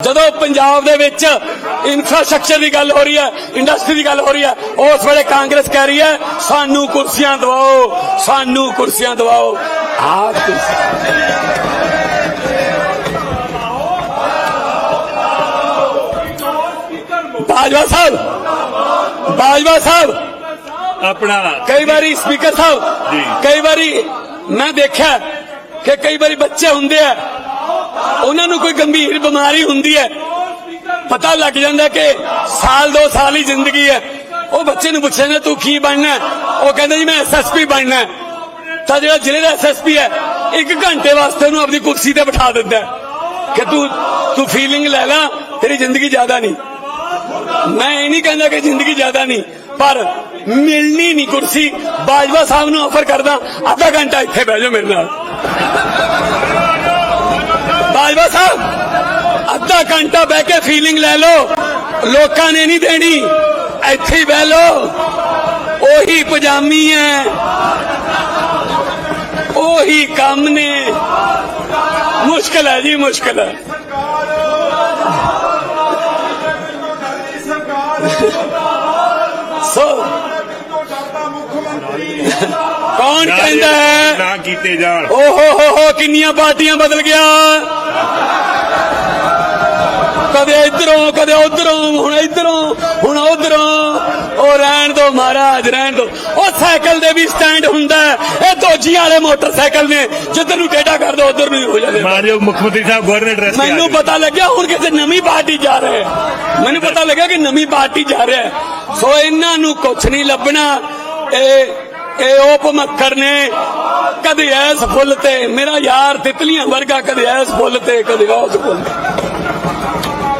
ਜਦੋਂ ਪੰਜਾਬ ਦੇ ਵਿੱਚ ਇਨਫਰਾਸਟ੍ਰਕਚਰ ਦੀ ਗੱਲ ਹੋ ਰਹੀ ਹੈ ਇੰਡਸਟਰੀ ਦੀ ਗੱਲ ਹੋ ਰਹੀ ਹੈ ਉਸ ਵੇਲੇ ਕਾਂਗਰਸ ਕਹਿ ਰਹੀ ਹੈ ਸਾਨੂੰ ਕੁਰਸੀਆਂ ਦਿਵਾਓ ਸਾਨੂੰ ਕੁਰਸੀਆਂ ਦਿਵਾਓ ਕੁਰਸੀ ਬਾਜਵਾ ਸਾਹਿਬ ਬਾਜਵਾ ਸਾਹਿਬ ਆਪਣਾ ਕਈ ਵਾਰੀ ਸਪੀਕਰ ਸਾਹਿਬ ਜੀ। ਕਈ ਵਾਰੀ ਮੈਂ ਦੇਖਿਆ ਕਿ ਕਈ ਵਾਰੀ ਬੱਚੇ ਹੁੰਦੇ ਆ ਉਹਨਾਂ ਨੂੰ ਕੋਈ ਗੰਭੀਰ ਬਿਮਾਰੀ ਹੁੰਦੀ ਹੈ। ਪਤਾ ਲੱਗ ਜਾਂਦਾ ਕਿ ਸਾਲ ਦੋ ਸਾਲ ਹੀ ਜ਼ਿੰਦਗੀ ਹੈ। ਉਹ ਬੱਚੇ ਨੂੰ ਪੁੱਛਿਆ ਜਾਂਦਾ, ਤੂੰ ਕੀ ਬਣਨਾ ਉਹ ਕਹਿੰਦਾ, ਜੀ, ਮੈਂ ਐਸਐਸਪੀ ਬਣਨਾ ਤਾਂ ਜਿਹੜਾ ਜ਼ਿਲ੍ਹੇ ਦਾ ਐਸਐਸਪੀ ਹੈ, ਇੱਕ ਘੰਟੇ ਵਾਸਤੇ ਉਹਨੂੰ ਆਪਣੀ ਕੁਰਸੀ ਤੇ ਬਿਠਾ ਦਿੰਦਾ ਕਿ ਤੂੰ ਤੂੰ ਫੀਲਿੰਗ ਲੈ ਲੈ, ਤੇਰੀ ਜ਼ਿੰਦਗੀ ਜ਼ਿਆਦਾ ਨਹੀਂ। ਮੈਂ ਇਹ ਨਹੀਂ ਕਹਿੰਦਾ ਕਿ ਜ਼ਿੰਦਗੀ ਜ਼ਿਆਦਾ ਨਹੀਂ, ਪਰ ਮਿਲਣੀ ਨਹੀਂ ਕੁਰਸੀ। ਬਾਜਵਾ ਸਾਹਿਬ ਨੂੰ ਆਫਰ ਕਰਦਾ, ਅੱਧਾ ਘੰਟਾ ਇੱਥੇ ਬਹਿ ਜਾਓ ਮੇਰੇ ਨਾਲ। ਬਾਜਵਾ ਸਾਹਿਬ ਅੱਧਾ ਘੰਟਾ ਬਹਿ ਕੇ ਫੀਲਿੰਗ ਲੈ ਲਓ ਲੋਕਾਂ ਨੇ ਨਹੀਂ ਦੇਣੀ ਇੱਥੇ ਹੀ ਬਹਿ ਲਓ ਉਹੀ ਪਜਾਮੀ ਹੈ ਉਹੀ ਕੰਮ ਨੇ ਮੁਸ਼ਕਲ ਹੈ ਜੀ ਮੁਸ਼ਕਲ ਹੈ ਸੋ ਕੌਣ ਕਹਿੰਦਾ ਹੈ ਨਾ ਕੀਤੇ ਜਾਣ ਓ ਹੋ ਹੋ ਹੋ ਕਿੰਨੀਆਂ ਪਾਰਟੀਆਂ ਬਦਲ ਗਿਆ ਕਦੇ ਇਧਰੋਂ ਕਦੇ ਉਧਰੋਂ ਹੁਣ ਇਧਰੋਂ ਹੁਣ ਉਧਰੋਂ। ਉਹ ਰਹਿਣ ਦੋ ਮਹਾਰਾਜ ਰਹਿਣ ਦੋ। ਉਹ ਸਾਈਕਲ ਦੇ ਵੀ ਸਟੈਂਡ ਹੁੰਦਾ। ਇਹ ਦੋਜੀਆਂ ਵਾਲੇ ਮੋਟਰਸਾਈਕਲ ਨੇ। ਜਿੱਧਰ ਨੂੰ ਟੇਢਾ ਕਰ ਦੋ ਉਧਰ ਨੂੰ ਹੀ ਹੋ ਜਾਂਦੇ ਮਾਨਯੋਗ ਮੁੱਖ ਮੰਤਰੀ ਸਾਹਿਬ ਗਵਰਨਰ ਐਡਰੈਸ ਮੈਨੂੰ। ਪਤਾ ਲੱਗਿਆ ਹੁਣ ਕਿਸੇ ਨਵੀਂ ਪਾਰਟੀ ਜਾ ਰਹੇ ਮੈਨੂੰ ਪਤਾ ਲੱਗਿਆ ਕਿ ਨਵੀਂ ਪਾਰਟੀ ਜਾ ਰਿਹਾ ਸੋ ਇਹਨਾਂ ਨੂੰ ਕੁਝ ਨਹੀਂ ਲੱਭਣਾ। ਇਹ ਇਹ ਉਹ ਭਮੱਕਰ ਨੇ। ਕਦੇ ਐਸ ਫੁੱਲ ਤੇ ਮੇਰਾ ਯਾਰ ਤਿਤਲੀਆਂ ਵਰਗਾ ਕਦੇ ਐਸ ਫੁੱਲ ਤੇ ਕਦੇ ਉਸ ਫੁੱਲ ਤੇ।